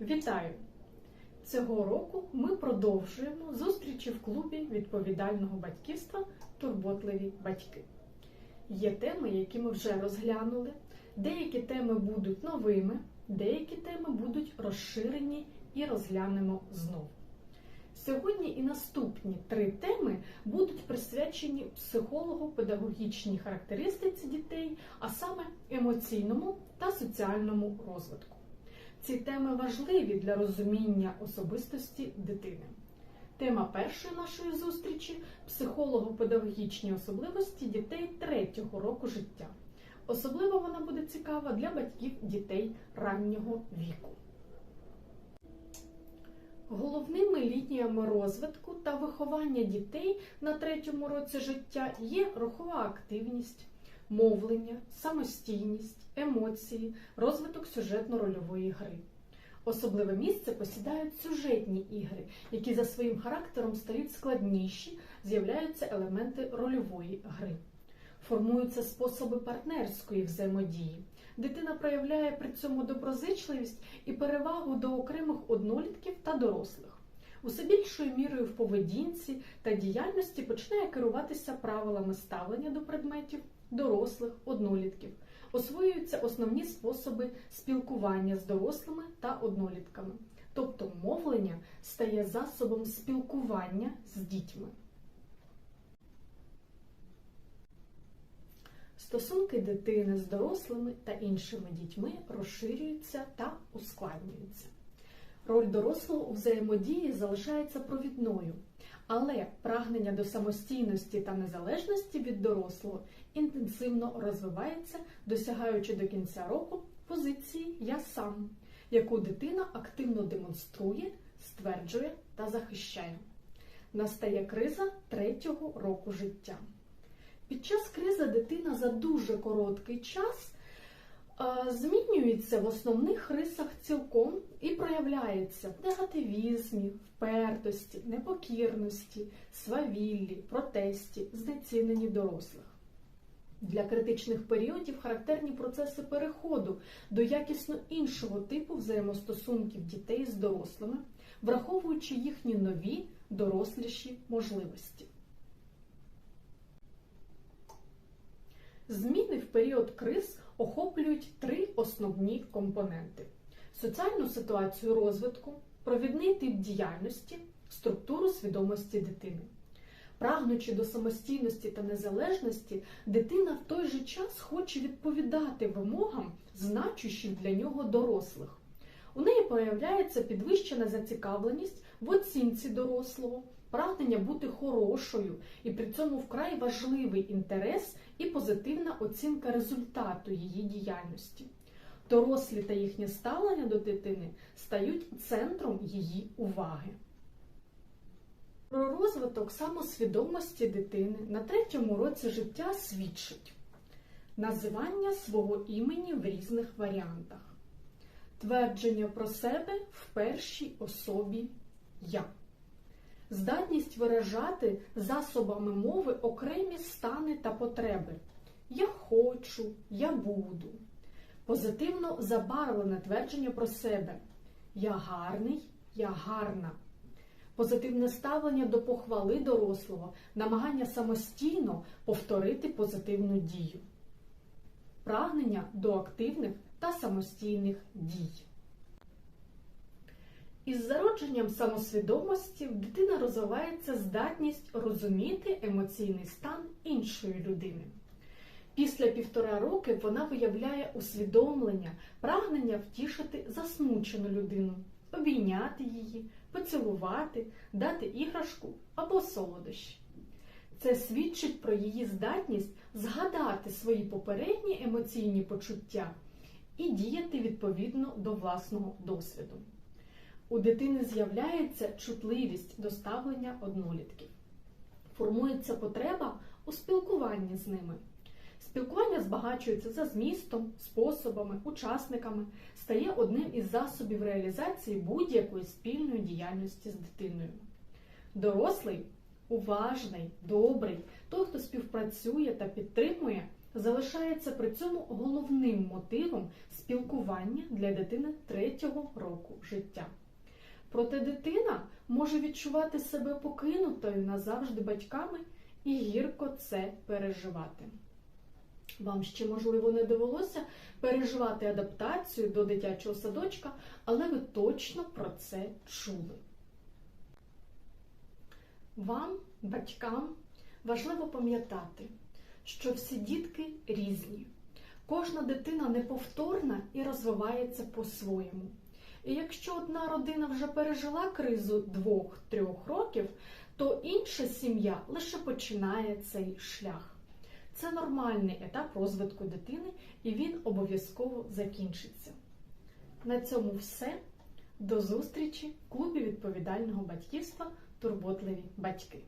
Вітаю! Цього року ми продовжуємо зустрічі в клубі відповідального батьківства Турботливі батьки. Є теми, які ми вже розглянули. Деякі теми будуть новими, деякі теми будуть розширені і розглянемо знову. Сьогодні і наступні три теми будуть присвячені психолого-педагогічній характеристиці дітей, а саме емоційному та соціальному розвитку. Ці теми важливі для розуміння особистості дитини. Тема першої нашої зустрічі психолого-педагогічні особливості дітей третього року життя. Особливо вона буде цікава для батьків дітей раннього віку. Головними лініями розвитку та виховання дітей на третьому році життя є рухова активність, мовлення, самостійність, емоції, розвиток сюжетно-рольової гри. Особливе місце посідають сюжетні ігри, які за своїм характером стають складніші, з'являються елементи рольової гри. Формуються способи партнерської взаємодії. Дитина проявляє при цьому доброзичливість і перевагу до окремих однолітків та дорослих. Усе більшою мірою в поведінці та діяльності починає керуватися правилами ставлення до предметів дорослих однолітків. Освоюються основні способи спілкування з дорослими та однолітками. Тобто мовлення стає засобом спілкування з дітьми. Стосунки дитини з дорослими та іншими дітьми розширюються та ускладнюються. Роль дорослого у взаємодії залишається провідною, але прагнення до самостійності та незалежності від дорослого інтенсивно розвивається, досягаючи до кінця року позиції Я сам, яку дитина активно демонструє, стверджує та захищає. Настає криза третього року життя. Під час кризи дитина за дуже короткий час змінюється в основних рисах цілком і проявляється в негативізмі, впертості, непокірності, свавіллі, протесті, знеціненні дорослих. Для критичних періодів характерні процеси переходу до якісно іншого типу взаємостосунків дітей з дорослими, враховуючи їхні нові доросліші можливості. Зміни в період криз охоплюють три основні компоненти: соціальну ситуацію розвитку, провідний тип діяльності, структуру свідомості дитини. Прагнучи до самостійності та незалежності, дитина в той же час хоче відповідати вимогам, значущим для нього дорослих. У неї появляється підвищена зацікавленість в оцінці дорослого, прагнення бути хорошою, і при цьому вкрай важливий інтерес і позитивна оцінка результату її діяльності. Дорослі та їхнє ставлення до дитини стають центром її уваги. Про розвиток самосвідомості дитини на третьому році життя свідчить називання свого імені в різних варіантах, твердження про себе в першій особі Я, здатність виражати засобами мови окремі стани та потреби. Я хочу, я буду. Позитивно забарвлене твердження про себе. Я гарний, я гарна. Позитивне ставлення до похвали дорослого, намагання самостійно повторити позитивну дію. Прагнення до активних та самостійних дій. Із зародженням самосвідомості дитина розвивається здатність розуміти емоційний стан іншої людини. Після півтора роки вона виявляє усвідомлення, прагнення втішити засмучену людину, обійняти її, поцілувати, дати іграшку або солодощі. Це свідчить про її здатність згадати свої попередні емоційні почуття і діяти відповідно до власного досвіду. У дитини з'являється чутливість до ставлення однолітків. Формується потреба у спілкуванні з ними. Спілкування збагачується за змістом, способами, учасниками, стає одним із засобів реалізації будь-якої спільної діяльності з дитиною. Дорослий уважний, добрий, той, хто співпрацює та підтримує, залишається при цьому головним мотивом спілкування для дитини третього року життя. Проте дитина може відчувати себе покинутою назавжди батьками і гірко це переживати. Вам ще, можливо, не довелося переживати адаптацію до дитячого садочка, але ви точно про це чули. Вам, батькам, важливо пам'ятати, що всі дітки різні. Кожна дитина неповторна і розвивається по-своєму. І якщо одна родина вже пережила кризу двох-трьох років, то інша сім'я лише починає цей шлях. Це нормальний етап розвитку дитини, і він обов'язково закінчиться. На цьому все. До зустрічі в клубі відповідального батьківства Турботливі батьки.